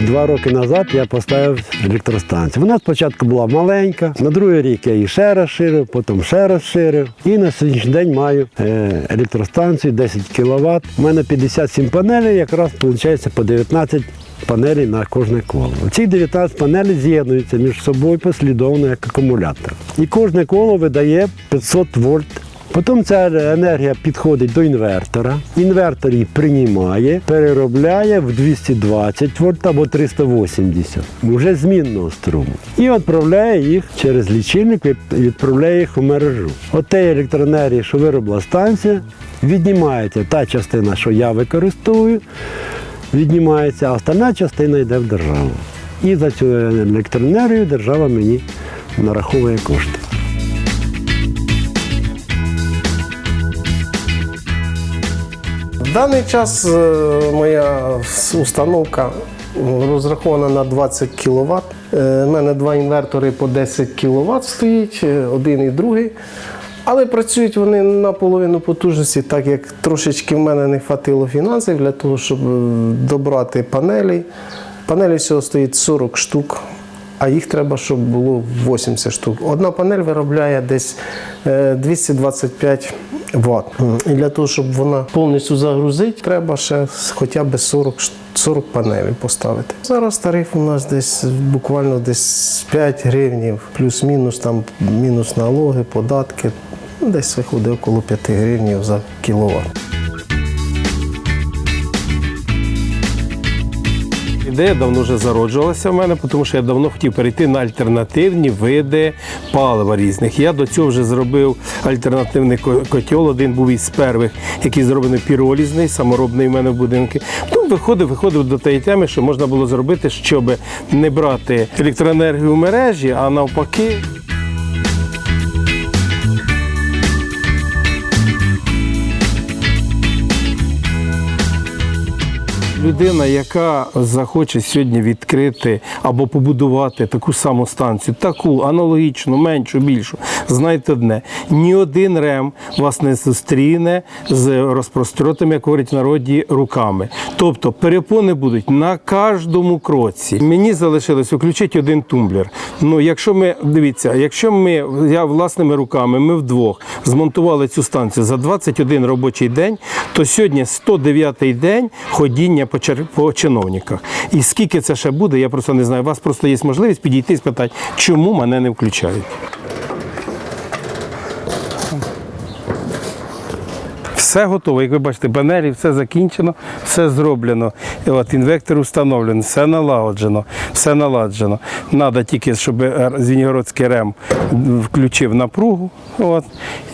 Два роки назад я поставив електростанцію. Вона спочатку була маленька, на другий рік я її ще розширив, потім ще розширив. І на сьогоднішній день маю е, електростанцію 10 кВт. У мене 57 панелей, якраз виходить по 19 панелей на кожне коло. Ці 19 панелей з'єднуються між собою послідовно як акумулятор. І кожне коло видає 500 вольт Потім ця енергія підходить до інвертора. Інвертор її приймає, переробляє в 220 вольт або 380, вже змінного струму. І відправляє їх через лічильник, від- відправляє їх у мережу. От тієї електроенергії, що виробила станція, віднімається та частина, що я використовую, віднімається, а остальна частина йде в державу. І за цю електроенергію держава мені нараховує кошти. В даний час е, моя установка розрахована на 20 кВт. У мене два інвертори по 10 кВт стоїть, е, один і другий. Але працюють вони на половину потужності, так як трошечки в мене не хватило фінансів для того, щоб е, добрати панелі. Панелі всього стоїть 40 штук, а їх треба, щоб було 80 штук. Одна панель виробляє десь е, 225 Вт. І для того, щоб вона повністю загрузити, треба ще хоча б 40, ш- 40 панелей поставити. Зараз тариф у нас десь буквально десь 5 гривнів, плюс-мінус, там мінус налоги, податки. Десь виходить около 5 гривнів за кіловат. Ідея давно вже зароджувалася в мене, тому що я давно хотів перейти на альтернативні види палива різних. Я до цього вже зробив альтернативний котел. Один був із перших, який зроблений піролізний, саморобний в мене в будинку. Потім виходив, виходив до тієї теми, що можна було зробити, щоб не брати електроенергію в мережі, а навпаки. Людина, яка захоче сьогодні відкрити або побудувати таку саму станцію, таку аналогічну, меншу, більшу, знайте одне, ні один рем вас не зустріне з розпростротими, як говорять народі, руками. Тобто перепони будуть на кожному кроці. Мені залишилось включити один тумблер. Ну, якщо ми дивіться, якщо ми я власними руками, ми вдвох змонтували цю станцію за 21 робочий день, то сьогодні 109-й день ходіння по, по чиновниках. І скільки це ще буде, я просто не знаю. У вас просто є можливість підійти і спитати, чому мене не включають. Все готово. Як ви бачите, панелі, все закінчено, все зроблено. І От, інвектор встановлений, все налагоджено, все наладжено. Треба тільки, щоб Звенігородський РЕМ включив напругу. От,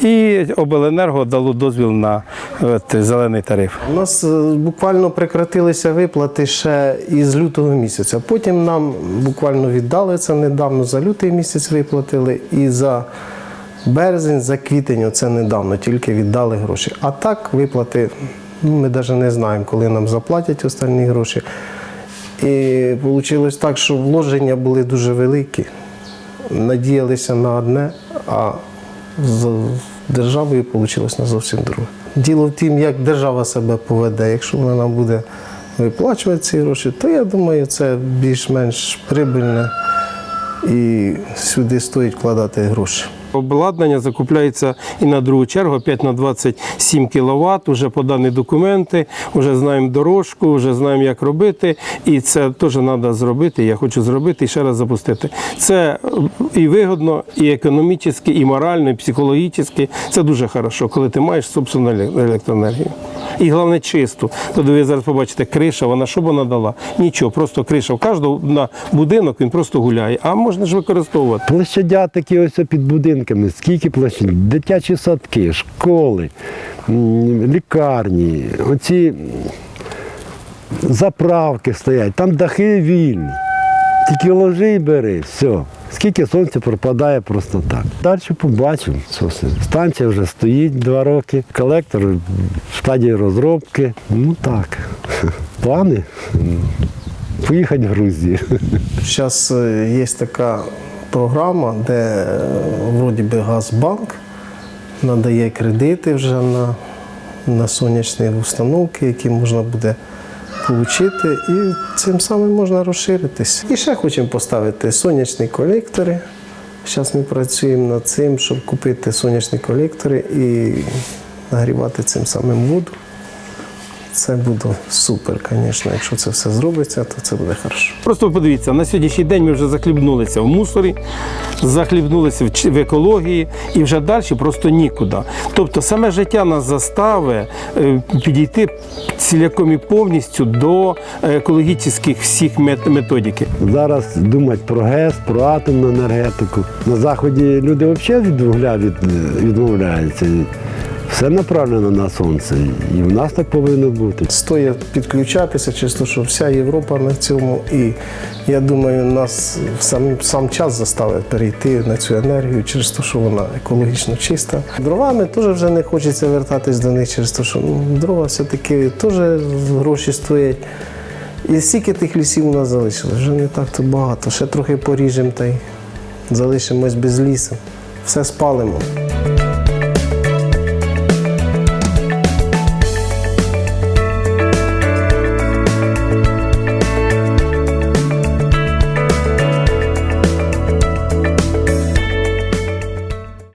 і обленерго дало дозвіл на от, зелений тариф. У нас е, буквально прекратилися виплати ще із лютого місяця. Потім нам буквально віддали це недавно, за лютий місяць виплатили і за березень, за квітень, оце недавно, тільки віддали гроші. А так виплати, ну, ми навіть не знаємо, коли нам заплатять останні гроші. І вийшло так, що вложення були дуже великі. Надіялися на одне, а з державою вийшло на зовсім друге. Діло в тім, як держава себе поведе. Якщо вона буде виплачувати ці гроші, то я думаю, це більш-менш прибильне і сюди стоїть вкладати гроші. Обладнання закупляється і на другу чергу 5 на 27 кВт, вже подані документи, вже знаємо дорожку, вже знаємо, як робити. І це теж треба зробити. Я хочу зробити і ще раз запустити. Це і вигодно, і економічно, і морально, і психологічно. Це дуже хорошо, коли ти маєш собственну електроенергію. І головне чисту. Тоді ви зараз побачите, криша, вона що б вона дала? Нічого, просто криша. В кожного на будинок він просто гуляє, а можна ж використовувати. Площадя такі ось під будинками, скільки площадь, дитячі садки, школи, лікарні, оці заправки стоять, там дахи вільні. Тільки ложи і бери, все. Скільки сонця пропадає просто так. Далі побачимо. Станція вже стоїть два роки, колектор в стадії розробки. Ну так. Плани. Поїхати в Грузію. Зараз є така програма, де вроді би Газбанк надає кредити вже на, на сонячні установки, які можна буде отримати, і цим самим можна розширитись. І ще хочемо поставити сонячні колектори. Зараз ми працюємо над цим, щоб купити сонячні колектори і нагрівати цим самим воду. Це буде супер, звісно. Якщо це все зробиться, то це буде хорошо. Просто подивіться, на сьогоднішній день ми вже захлібнулися в мусорі, захлібнулися в в екології і вже далі просто нікуди. Тобто саме життя нас заставить е, підійти ціляком і повністю до екологічних всіх мет- методики. Зараз думати про ГЕС, про атомну енергетику. На заході люди взагалі від вугля від, відмовляються. Все направлено на сонце. І в нас так повинно бути. Стоїть підключатися, чисто, що вся Європа на цьому. І я думаю, нас сам, сам час заставить перейти на цю енергію через те, що вона екологічно чиста. Дровами теж вже не хочеться вертатись до них через те, що ну, дрова все-таки теж гроші стоять. І стільки тих лісів у нас залишилось, вже не так то багато. Ще трохи поріжемо та й залишимось без лісу. Все спалимо.